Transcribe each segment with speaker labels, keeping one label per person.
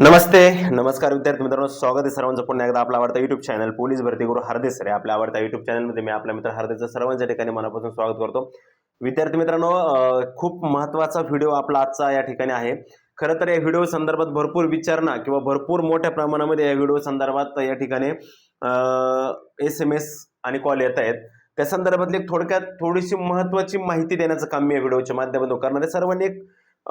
Speaker 1: नमस्ते नमस्कार विद्यार्थी मित्रांनो स्वागत आहे सर्वांचं पुन्हा एकदा आपला आवडता युट्यूब चॅनल पोलीस भरती गुरु हरदेस सर आपल्या आवडत्या युट्यूब चॅनलमध्ये मी आपल्या मित्र हरदेचं सर्वांच्या ठिकाणी मनापासून स्वागत करतो. विद्यार्थी मित्रांनो खूप महत्त्वाचा व्हिडिओ आपला आजचा या ठिकाणी आहे. खरं तर या व्हिडिओ संदर्भात भरपूर विचारणा किंवा भरपूर मोठ्या प्रमाणामध्ये या व्हिडिओ संदर्भात या ठिकाणी एस एम एस आणि कॉल येत आहेत. त्या संदर्भातली एक थोडक्यात थोडीशी महत्त्वाची माहिती देण्याचं काम मी या व्हिडिओच्या माध्यमातून करणार आहे. सर्वांनी एक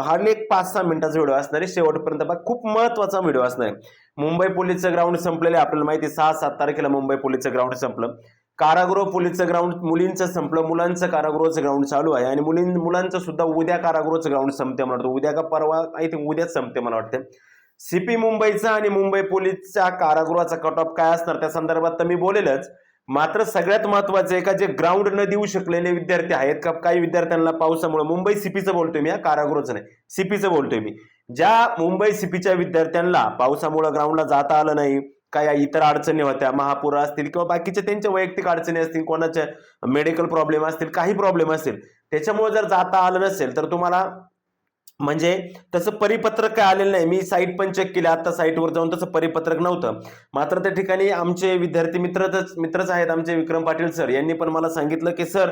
Speaker 1: हार्डली एक पाच सहा मिनिटाचा व्हिडिओ असणार आहे. शेवटपर्यंत बघा खूप महत्त्वाचा व्हिडिओ असणार आहे. मुंबई पोलीसचं ग्राउंड संपलेलं आहे. आपल्याला माहिती आहे, सहा सात तारखेला मुंबई पोलीसचं ग्राउंड संपलं. कारागृह पोलीसचं ग्राउंड मुलींचं संपलं. मुलांचं कारागृहाचं ग्राउंड चालू आहे. आणि मुलीं मुलांचं सुद्धा उद्या कारागृहाचं ग्राउंड संपते मला वाटतं. उद्या का परवा आय थिंक उद्याच संपते मला वाटतं. सीपी मुंबईचा आणि मुंबई पोलीसच्या कारागृहाचा कट ऑफ काय असणार? त्या संदर्भात तर मी बोलेलच. मात्र सगळ्यात महत्वाचं आहे का जे ग्राउंड न देऊ शकलेले विद्यार्थी आहेत का काही विद्यार्थ्यांना पावसामुळे मुंबई सिपीचं बोलतोय मी हा कारागृहचं नाही सिपीचं बोलतोय मी. ज्या मुंबई सिपीच्या विद्यार्थ्यांना पावसामुळे ग्राउंडला जाता आलं नाही काय इतर अडचणी होत्या महापूर असतील किंवा बाकीच्या त्यांच्या वैयक्तिक अडचणी असतील कोणाच्या मेडिकल प्रॉब्लेम असतील काही प्रॉब्लेम असतील त्याच्यामुळे जर जाता आलं नसेल तर तुम्हाला म्हणजे तसं परिपत्रक काय आलेलं नाही. मी साईट पण चेक केली. आता साईटवर जाऊन तसं परिपत्रक नव्हतं. मात्र त्या ठिकाणी आमचे विद्यार्थी मित्रच मित्रच आहेत आमचे विक्रम पाटील सर. यांनी पण मला सांगितलं की सर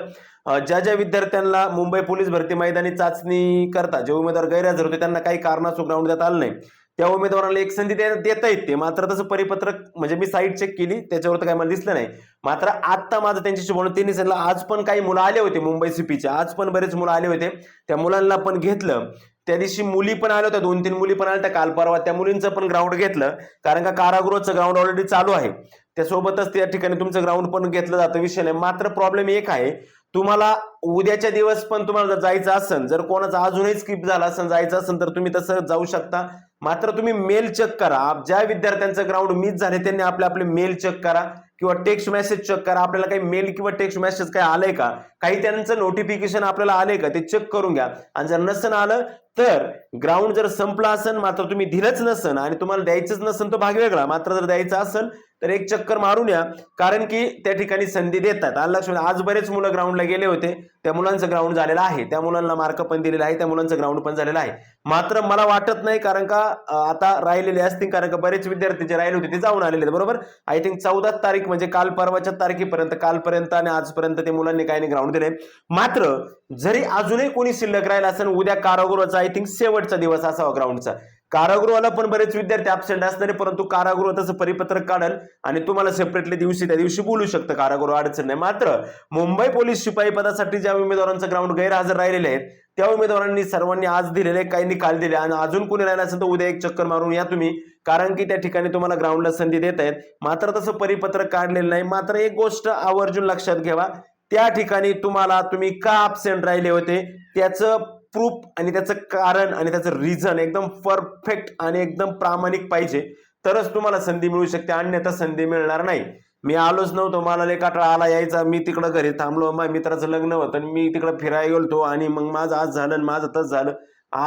Speaker 1: ज्या ज्या विद्यार्थ्यांना मुंबई पोलीस भरती मैदानी चाचणी करता जे उमेदवार गैरहजर होते त्यांना काही कारणास्तव ग्राउंड देता आलं नाही. त्या उमेदवाराला एक संधी देता येते मात्र तसं परिपत्रक म्हणजे मी साईट चेक केली त्याच्यावर तर काही मला दिसलं नाही. मात्र आता माझं त्यांच्याशी बोलणं त्यांनी सांगितलं आज पण काही मुलं आले होते मुंबई सिपीचे आज पण बरेच मुलं आले होते. त्या मुलांना पण घेतलं. त्या दिवशी मुली पण आल्या होत्या. दोन तीन मुली पण आल्या त्या काल परवा त्या मुलींचं पण ग्राउंड घेतलं. कारण का कारागृहाचं ग्राउंड ऑलरेडी चालू आहे. त्यासोबतच त्या ठिकाणी तुमचं ग्राउंड पण घेतलं जातं. विषय नाही. मात्र प्रॉब्लेम एक आहे. तुम्हाला उद्याच्या दिवस पण तुम्हाला जर जायचं असेल जर कोणाचा अजूनही स्किप झाला असेल जायचं असेल तर तुम्ही तसं जाऊ शकता. मात्र तुम्ही मेल चेक करा. ज्या विद्यार्थ्यांचं ग्राउंड मिस झाले त्यांनी आपले आपले मेल चेक करा किंवा टेक्स्ट मेसेज चेक करा. आपल्याला काही मेल किंवा टेक्स्ट मेसेज काय आलंय का? काही त्यांचं नोटिफिकेशन आपल्याला आलंय का? ते चेक करून घ्या. आणि जर नसेल आलं तर ग्राउंड जर संपला असेल मात्र तुम्ही दिलंच नसन आणि तुम्हाला द्यायचंच नसन तो भाग वेगळा. मात्र जर द्यायचा असेल तर एक चक्कर मारून या. कारण की त्या ठिकाणी संधी देतात. आणि लक्ष आज बरेच मुलं ग्राउंडला गेले होते. त्या मुलांचं ग्राउंड झालेलं आहे. त्या मुलांना मार्क पण दिलेला आहे. त्या मुलांचं ग्राउंड पण झालेलं आहे. मात्र मला वाटत नाही कारण का आता राहिलेले असतील कारण का बरेच विद्यार्थी जे राहिले होते ते जाऊन आलेले आहेत, बरोबर? आय थिंक चौदा तारीख म्हणजे काल परवाच्या तारखेपर्यंत कालपर्यंत आणि आजपर्यंत ते मुलांनी काही नाही ग्राउंड दिले मात्र जरी अजूनही कोणी शिल्लक राहिला असेल उद्या कारागृहाचा आय थिंक शेवटचा दिवस असावा ग्राउंडचा कारागृहाला पण बरेच विद्यार्थी अबसेंट असणारे परंतु कारागृह तसं परिपत्रक काढल आणि तुम्हाला सेपरेटली दिवशी त्या दिवशी बोलू शकतं. कारागृह अडचण नाही. मात्र मुंबई पोलीस शिपाई पदासाठी ज्या उमेदवारांचं ग्राउंड गैरहजर राहिलेले आहेत त्या उमेदवारांनी सर्वांनी आज दिलेले काही काल दिले आणि अजून कोणी राहिला असेल तर उद्या एक चक्कर मारून या तुम्ही कारण की त्या ठिकाणी तुम्हाला ग्राउंडला संधी देत आहेत. मात्र तसं परिपत्रक काढलेलं नाही. मात्र एक गोष्ट आवर्जून लक्षात घ्यावा. त्या ठिकाणी तुम्हाला तुम्ही का अबसेंट राहिले होते? त्याचं प्रूफ आणि त्याचं कारण आणि त्याचं रिझन एकदम परफेक्ट आणि एकदम प्रामाणिक पाहिजे. तरच तुम्हाला संधी मिळू शकते अन्यथा संधी मिळणार नाही. मी आलोच नव्हतो मला लय काटाळा आला यायचा. मी तिकडं घरी थांबलो माझ्या मित्राचं लग्न होतं आणि मी तिकडं फिरायला गेलो आणि मग माझं आज झालं आणि माझं तस झालं.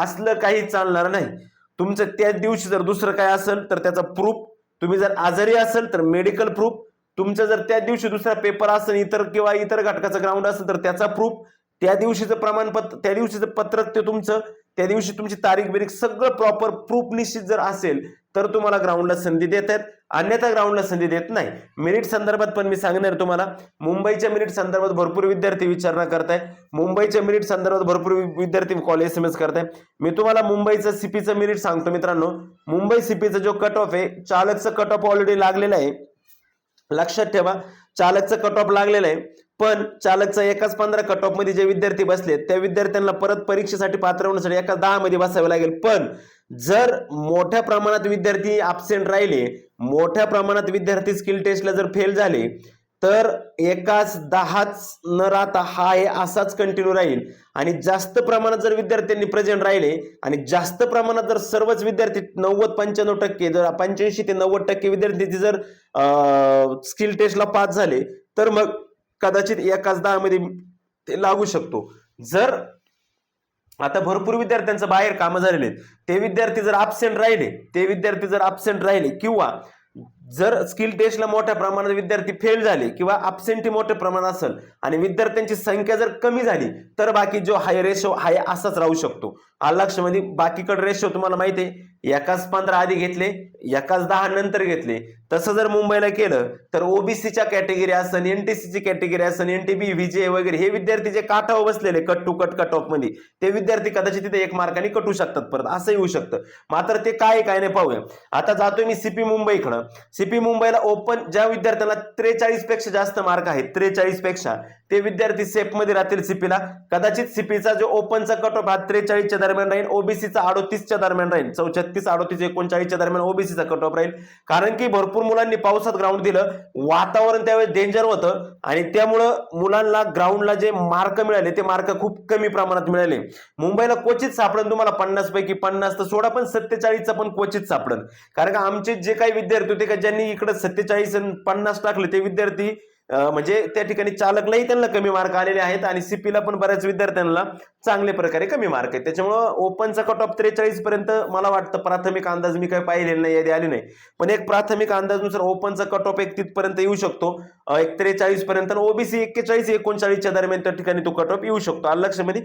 Speaker 1: असलं काही चालणार नाही. तुमचं त्याच दिवशी जर दुसरं काय असेल तर त्याचा प्रूफ तुम्ही जर आजारी असेल तर मेडिकल प्रूफ तुमचं जर त्या दिवशी दुसरा पेपर असेल इतर किंवा इतर घटकाचं ग्राउंड असेल तर त्याचा प्रूफ त्या दिवशीचं प्रमाणपत्र त्या दिवशीचं पत्रक ते तुमचं त्या दिवशी तुमची तारीख बिरीख सगळं प्रॉपर प्रूफ निश्चित जर असेल तर तुम्हाला ग्राउंडला संधी देत आहेत. अन्यथा ग्राउंडला संधी देत नाही. मेरिट संदर्भात पण मी सांगणार तुम्हाला मुंबईच्या मेरिट संदर्भात भरपूर विद्यार्थी विचारणा करताय. मुंबईच्या मेरिट संदर्भात भरपूर वि- विद्यार्थी कॉल एस एम एस करताय. मी तुम्हाला मुंबईचं सीपीचं मेरिट सांगतो मित्रांनो. मुंबई सीपीचा जो कट ऑफ आहे चालकचं कट ऑफ ऑलरेडी लागलेलं आहे. लक्षात ठेवा चालकचं कट ऑफ लागलेलं आहे. पण चालकचा एकाच पंधरा कट ऑफमध्ये जे विद्यार्थी बसले त्या विद्यार्थ्यांना परत परीक्षेसाठी पात्र होण्यासाठी एका दहा मध्ये बसावे लागेल. पण जर मोठ्या प्रमाणात विद्यार्थी अबसेंट राहिले मोठ्या प्रमाणात विद्यार्थी स्किल टेस्टला जर फेल झाले तर एकाच दहाच न राहता हा हे असाच कंटिन्यू राहील. आणि जास्त प्रमाणात जर विद्यार्थ्यांनी प्रेझेंट राहिले आणि जास्त प्रमाणात जर सर्वच विद्यार्थी नव्वद पंच्याण्णव टक्के जर पंच्याऐंशी ते नव्वद टक्के विद्यार्थी जर स्किल टेस्टला पास झाले तर मग कदाचित एकाच दहा मध्ये ते लागू शकतो. जर आता भरपूर विद्यार्थ्यांचं बाहेर कामं झालेले आहेत ते विद्यार्थी जर अबसेंट राहिले ते विद्यार्थी जर अबसेंट राहिले किंवा जर स्किल टेस्टला मोठ्या प्रमाणात विद्यार्थी फेल झाले किंवा अबसेंटी मोठ्या प्रमाणात असेल आणि विद्यार्थ्यांची संख्या जर कमी झाली तर बाकी जो हाय रेशो हाय असाच राहू शकतो. आलक्षमध्ये बाकीकडे रेशो तुम्हाला माहिती आहे. एकाच पंधरा आधी घेतले एकाच दहा नंतर घेतले. तसं जर मुंबईला केलं तर ओबीसीच्या कॅटेगरी असन एनटीसीची कॅटेगरी असन एनटीबी व्हीजे वगैरे हे विद्यार्थी जे काठावर बसलेले कट टू कट कट ऑफमध्ये ते विद्यार्थी कदाचित तिथे एक मार्काने कटू शकतात परत. असं येऊ शकतं. मात्र ते काय काय नाही पाहूया. आता जातोय मी सीपी मुंबईकडं. सीपी मुंबईला ओपन ज्या विद्यार्थ्यांना त्रेचाळीसपेक्षा जास्त मार्क आहेत त्रेचाळीसपेक्षा ते विद्यार्थी सेफमध्ये राहतील सीपीला कदाचित सीपीचा जो ओपनचा कट ऑफ हा त्रेचाळीसच्या दरम्यान राहील ओबीसीचा अडोतीसच्या दरम्यान राहील. चौछत्तीस अडोतीस एकोणचाळीसच्या दरम्यान ओबीसीचा कट ऑफ राहील. कारण की भरपूर मुलांनी पावसात ग्राउंड दिलं. वातावरण त्यावेळेस डेंजर होतं आणि त्यामुळं मुलांना ग्राउंडला जे मार्क मिळाले ते मार्क खूप कमी प्रमाणात मिळाले. मुंबईला क्वचित सापडन तुम्हाला पन्नास पैकी पन्नास तर सोडा पण सत्तेचाळीसचा पण क्वचित सापडन. कारण का आमचे जे काही विद्यार्थी होते का ज्यांनी इकडे सत्तेचाळीस पन्नास टाकले ते विद्यार्थी म्हणजे त्या ठिकाणी चालकलाही त्यांना कमी मार्क आलेले आहेत आणि सीपीला पण बऱ्याच विद्यार्थ्यांना चांगल्या प्रकारे कमी मार्क आहेत. त्याच्यामुळं ओपनचा कट ऑफ त्रेचाळीस पर्यंत मला वाटतं प्राथमिक अंदाज मी काय पाहिलेला नाही यादी आली नाही. पण एक प्राथमिक अंदाजनुसार ओपनचा कट ऑफ एक तिथपर्यंत येऊ शकतो. एक त्रेचाळीस पर्यंत ओबीसी एक्केचाळीस एकोणचाळीसच्या दरम्यान त्या ठिकाणी तो कट ऑफ येऊ शकतो. आलं लक्षामध्ये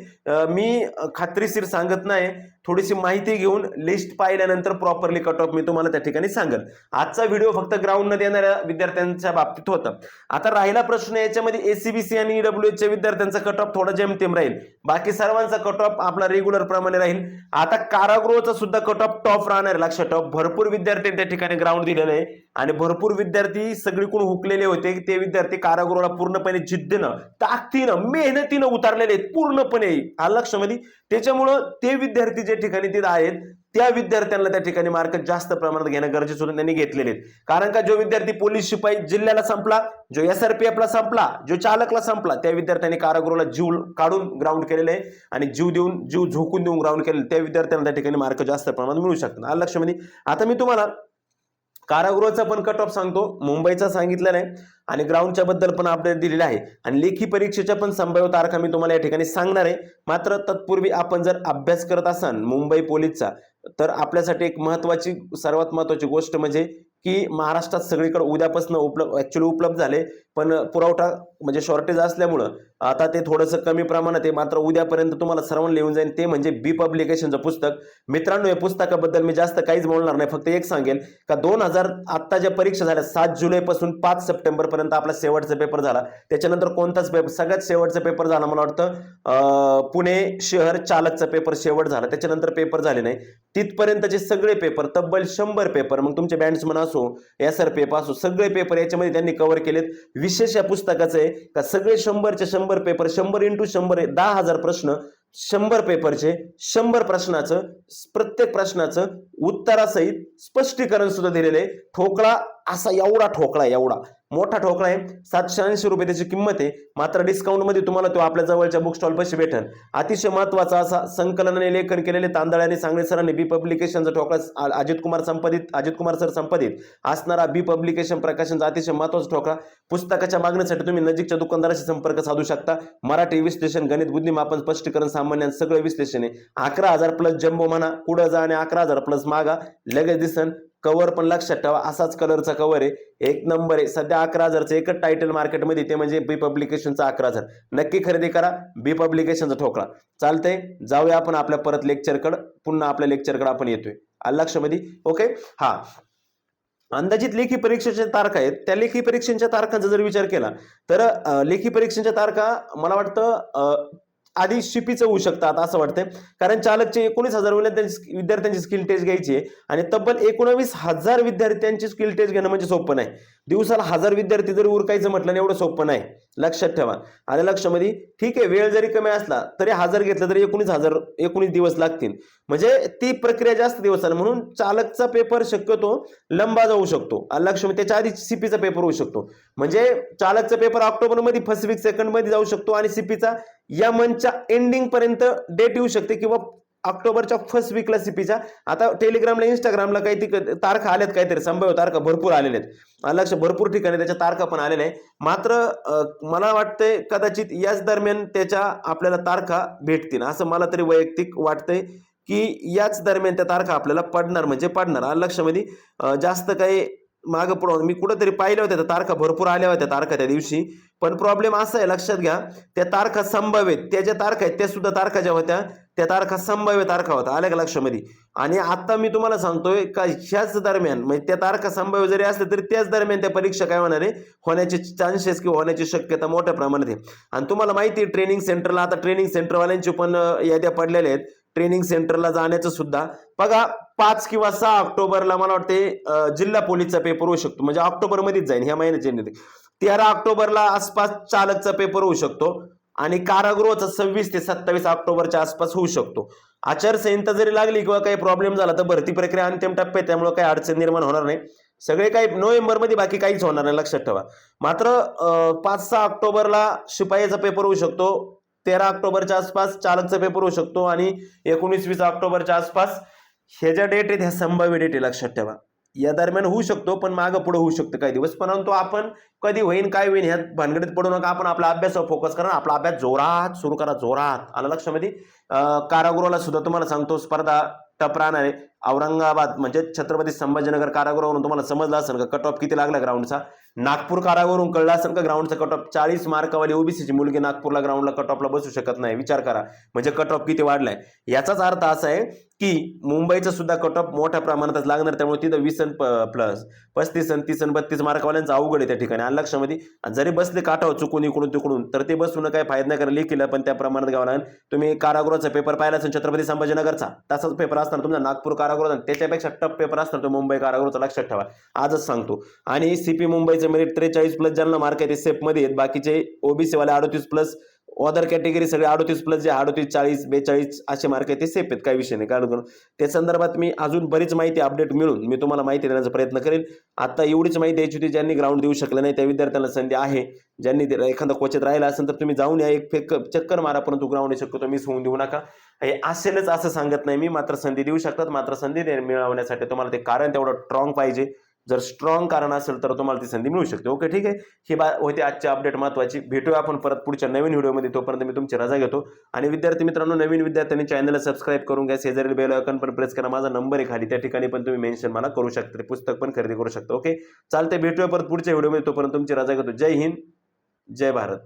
Speaker 1: मी खात्रीशीर सांगत नाही. थोडीशी माहिती घेऊन लिस्ट पाहिल्यानंतर प्रॉपरली कट ऑफ मी तुम्हाला त्या ठिकाणी सांगेल. आजचा व्हिडिओ फक्त ग्राउंडमध्ये येणाऱ्या विद्यार्थ्यांच्या बाबतीत होता. आता राहिला प्रश्न याच्यामध्ये एसीबीसी आणि ईडब्ल्यू ईडब्ल्यूएच्या विद्यार्थ्यांचा कट ऑफ थोडा जेमतेम राहील. बाकी सर्वांचा कट ऑफ आपला रेग्युलर प्रमाणे राहील. आता कारागृहाचा सुद्धा कट ऑफ टॉप राहणार आहे, लक्षात ठेवा. भरपूर विद्यार्थी त्या ठिकाणी ग्राउंड दिलेलं आहे. आणि भरपूर विद्यार्थी सगळीकडून हुकलेले होते. ते विद्यार्थी कारागृहाला पूर्णपणे जिद्दीनं ताकदीनं मेहनतीनं उतारलेले आहेत पूर्णपणे. हा लक्षामध्ये त्याच्यामुळं ते विद्यार्थी जे ठिकाणी तिथं आहेत त्या विद्यार्थ्यांना त्या ठिकाणी मार्क जास्त प्रमाणात घेणं गरजेचं होतं त्यांनी घेतलेले आहेत. कारण का जो विद्यार्थी पोलीस शिपाई जिल्ह्याला संपला जो एस आर पी एफला संपला जो चालकला संपला त्या विद्यार्थ्यांनी कारागृहाला जीव काढून ग्राउंड केलेले आहे आणि जीव देऊन जीव झोकून देऊन ग्राउंड केलेले त्या विद्यार्थ्यांना त्या ठिकाणी मार्क जास्त प्रमाणात मिळू शकतात. आलं लक्षामध्ये आता मी तुम्हाला कारागृहाचा पण कट ऑफ सांगतो. मुंबईचा सांगितलेला आहे आणि ग्राउंडच्या बद्दल पण अपडेट दिलेला आहे. आणि लेखी परीक्षेच्या पण संभाव्य तारखा मी तुम्हाला या ठिकाणी सांगणार आहे. मात्र तत्पूर्वी आपण जर अभ्यास करत असाल मुंबई पोलीसचा तर आपल्यासाठी एक महत्त्वाची सर्वात महत्त्वाची गोष्ट म्हणजे की महाराष्ट्रात सगळीकडे उद्यापासून उपलब्ध ॲक्च्युली उपलब्ध झाले पण पुरवठा म्हणजे शॉर्टेज असल्यामुळं आता ते थोडंसं कमी प्रमाणात आहे मात्र उद्यापर्यंत तुम्हाला सर्वांना लिहून जाईल ते म्हणजे बी पब्लिकेशनचं पुस्तक. मित्रांनो या पुस्तकाबद्दल मी जास्त काहीच बोलणार नाही फक्त एक सांगेल का दोन हजार आत्ता ज्या परीक्षा झाल्या सात जुलैपासून पाच सप्टेंबरपर्यंत आपला शेवटचा पेपर झाला. त्याच्यानंतर कोणताच पेपर सगळ्यात शेवटचा पेपर झाला मला वाटतं पुणे शहर चालकचा पेपर शेवट झाला. त्याच्यानंतर पेपर झाले नाही. तिथपर्यंतचे सगळे पेपर तब्बल शंभर पेपर मग तुमचे बँड्समन असो एस आर पेपर असो सगळे पेपर याच्यामध्ये त्यांनी कव्हर केलेत. विशेष या पुस्तकाचं आहे का सगळे शंभरचे शंभर पेपर शंभर इंटू शंभर दहा हजार प्रश्न शंभर पेपरचे शंभर प्रश्नाचं प्रत्येक प्रश्नाचं उत्तरासहित स्पष्टीकरण सुद्धा दिलेलं आहे. ठोकळा असा एवढा ठोकळा आहे, एवढा. मोठा ठोकळा आहे. सातशे ऐंशी रुपये त्याची किंमत आहे. मात्र डिस्काउंटमध्ये तुम्हाला तो आपल्या जवळच्या बुक स्टॉल पैसे भेटेल. अतिशय महत्त्वाचा असा संकलनाने लेखन केलेले तांदळाने सांगणे सरांनी बी पब्लिकेशनचा ठोकळा अजित कुमार संपादित अजित कुमार सर संपादित. असणारा बी पब्लिकेशन प्रकाशनचा अतिशय महत्त्वाचा ठोकळा. पुस्तकाच्या मागणीसाठी तुम्ही नजीकच्या दुकानदाराशी संपर्क साधू शकता. मराठी विश्लेषण गणित बुद्धिमापन स्पष्टीकरण सामान्य सगळं विश्लेषण आहे. अकरा हजार प्लस जम्बो म्हणा पुढं जा आणि अकरा हजार प्लस मागा लगेच दिसन. कवर पण लक्षात ठेवा असाच कलरचा कवर आहे. एक नंबर आहे. सध्या अकरा हजारचं एकच टायटल मार्केटमध्ये ते म्हणजे बी पब्लिकेशनचा अकरा हजार. नक्की खरेदी करा बी पब्लिकेशनचा ठोकळा चालतंय जाऊया आपण आपल्या परत लेक्चरकडं पुन्हा आपल्या लेक्चरकडे आपण येतोय. आलं लक्षामध्ये ओके हा. अंदाजित लेखी परीक्षेच्या तारखा आहेत. त्या लेखी परीक्षेच्या तारखांचा जर विचार केला तर लेखी परीक्षेच्या तारखा मला वाटतं अं, आधी शिपीचं होऊ शकतात असं वाटतंय. कारण चालकचे एकोणीस हजार विद्यार्थ्यांची विद्यार्थ्यांची स्किल टेस्ट घ्यायची आहे आणि तब्बल एकोणावीस हजार विद्यार्थ्यांची स्किल टेस्ट घेणं म्हणजे सोपं नाही. दिवसाला हजार विद्यार्थी जरी उरकायचं म्हटलं ना एवढं सोपं नाही. लक्षात ठेवा. आणि लक्षामध्ये ठीक आहे वेळ जरी कमी असला तरी हजार घेतलं तरी एकोणीस हजार एकोणीस दिवस लागतील. म्हणजे ती प्रक्रिया जास्त दिवस आली म्हणून चालकचा पेपर शक्यतो लंबा जाऊ शकतो. आणि लक्षामध्ये त्याच्या आधी सीपीचा पेपर होऊ शकतो. म्हणजे चालकचा पेपर ऑक्टोबरमध्ये फर्स्ट वीक सेकंडमध्ये जाऊ शकतो आणि सीपीचा या मंथच्या एंडिंग पर्यंत डेट येऊ शकते किंवा ऑक्टोबरच्या फर्स्ट वीकला सीपीच्या आता टेलिग्रामला इंस्टाग्रामला काही ती तारखा आल्यात काहीतरी संभाव्य तारखा भरपूर आलेल्या आहेत. लक्ष भरपूर ठिकाणी त्याच्या तारखा पण आलेल्या आहे मात्र मला वाटतंय कदाचित याच दरम्यान त्याच्या आपल्याला तारखा भेटतील. असं मला तरी वैयक्तिक वाटतंय की याच दरम्यान त्या तारखा आपल्याला पडणार म्हणजे पडणार. लक्षामध्ये म्हणजे, जास्त काही मागं पुढं मी कुठंतरी पाहिल्या होत्या त्या तारखा भरपूर आल्या होत्या तारखा त्या दिवशी. पण प्रॉब्लेम असा आहे लक्षात घ्या त्या तारखा संभाव्य त्या ज्या तारखा आहेत त्या सुद्धा तारखा ज्या होत्या त्या तारखा संभाव्य तारखा होत्या आल्या का लक्षामध्ये? आणि आता मी तुम्हाला सांगतोय का ह्याच दरम्यान म्हणजे त्या तारखा संभाव्य जरी असल्या तरी त्याच दरम्यान त्या परीक्षा काय होणार आहे? होण्याचे चान्सेस किंवा होण्याची शक्यता मोठ्या प्रमाणात आहे. आणि तुम्हाला माहिती आहे ट्रेनिंग सेंटरला आता ट्रेनिंग सेंटरवाल्यांची पण याद्या पडलेल्या आहेत. ट्रेनिंग सेंटरला जाण्याचं सुद्धा. बघा पाच किंवा सहा ऑक्टोबरला मला वाटते जिल्हा पोलीसचा पेपर होऊ शकतो. म्हणजे ऑक्टोबरमध्येच जाईल ह्या महिन्याच्या तेरा ऑक्टोबरला आसपास चालकचा पेपर होऊ शकतो आणि कारागृहाचा सव्वीस ते सत्तावीस ऑक्टोबरच्या आसपास होऊ शकतो. आचारसंहिता जरी लागली किंवा काही प्रॉब्लेम झाला तर भरती प्रक्रिया अंतिम टप्प्यात त्यामुळे काही अडचण निर्माण होणार नाही. सगळे काही नोव्हेंबरमध्ये बाकी काहीच होणार नाही लक्षात ठेवा. मात्र पाच सहा ऑक्टोबरला शिपाईचा पेपर होऊ शकतो. तेरा ऑक्टोबरच्या आसपास चालकचा पेपर होऊ शकतो आणि एकोणीस वीस ऑक्टोबरच्या आसपास हे ज्या डेट आहेत ह्या संभाव्य डेट आहे लक्षात ठेवा. या दरम्यान होऊ शकतो पण मागं पुढे होऊ शकतं काही दिवस. परंतु आपण कधी होईन काय होईन ह्यात भानगडीत पडू नका. आपण आपला अभ्यासावर फोकस करा. आपला अभ्यास जोरात सुरू करा जोरात. आलं लक्षामध्ये कारागृहाला सुद्धा तुम्हाला सांगतो स्पर्धा टप राहणार आहे. औरंगाबाद म्हणजे छत्रपती संभाजीनगर कारागृहावरून तुम्हाला समजलं असेल का? कट ऑफ किती लागला ग्राउंडचा नागपूर कारागृहावरून कळलं असेल का ग्राउंडचा कट ऑफ चाळीस मार्कावाली ओबीसीची मुलगी नागपूरला ग्राउंडला कट ऑफला बसू शकत नाही. विचार करा. म्हणजे कट ऑफ किती वाढलाय? याचाच अर्थ असा आहे की मुंबईचा सुद्धा कट ऑफ मोठ्या प्रमाणातच लागणार त्यामुळे तिथं वीस प्लस पस्तीस अन तीस अन बत्तीस मार्कवाल्यांचा अवघड आहे त्या ठिकाणी आणि लक्षामध्ये जरी बसले काठाव चुकून इकडून तिकडून तर ते बसून काही फायदा नाही करायला लेखीला पण त्या प्रमाणात घ्यावं लागेल. तुम्ही कारागृहाचा पेपर पाहिला असेल छत्रपती संभाजीनगरचा तसाच पेपर असणार तुमचा नागपूर कारागृह त्याच्यापेक्षा टप पेपर असणार तो मुंबई कारागृहाचा लक्षात ठेवा. आजच सांगतो. आणि सीपी मुंबईचं मेरिट त्रेचाळीस प्लस ज्यांना मार्क आहे ते सेफमध्ये आहेत. बाकीचे ओबीसीवाले अडतीस प्लस ओदर कॅटेगरी सगळे अडोतीस प्लस जे अडोतीस चाळीस बेचाळीस असे मार्क आहेत ते सेफ आहेत काही विषय नाही कारण करून त्या संदर्भात मी अजून बरीच माहिती अपडेट मिळून मी तुम्हाला माहिती देण्याचा प्रयत्न करेन. आता एवढीच माहिती द्यायची होती ज्यांनी ग्राउंड देऊ शकलं नाही त्या विद्यार्थ्यांना संधी आहे. ज्यांनी एखादा क्वचित राहिला असेल तर तुम्ही जाऊन या एक फेक चक्कर मारा परंतु ग्राउंड शक्यतो मिस होऊन देऊ नका. हे असेलच असं सांगत नाही मी मात्र संधी देऊ शकतात. मात्र संधी दे- मिळवण्यासाठी तुम्हाला ते कारण तेवढं स्ट्रॉंग पाहिजे. जर स्ट्रॉंग कारण असेल तर तुम्हाला ती संधी मिळू शकते. ओके ठीक आहे? ही बा होते आजची अपडेट महत्त्वाची भेटूया आपण परत पुढच्या नवीन व्हिडिओमध्ये तोपर्यंत मी तुमची रजा घेतो. आणि विद्यार्थी मित्रांनो नवीन विद्यार्थ्यांनी चॅनलला सबस्क्राईब करून घ्या. शेजारी बेल आयकॉन पण प्रेस करा. माझा नंबर आहे खाली. त्या ठिकाणी पण तुम्ही मेन्शन मला करू शकता. पुस्तक पण खरेदी करू शकता. ओके चालते भेटूया परत पुढच्या व्हिडिओमध्ये तोपर्यंत तुमची रजा घेतो. जय हिंद. जय भारत.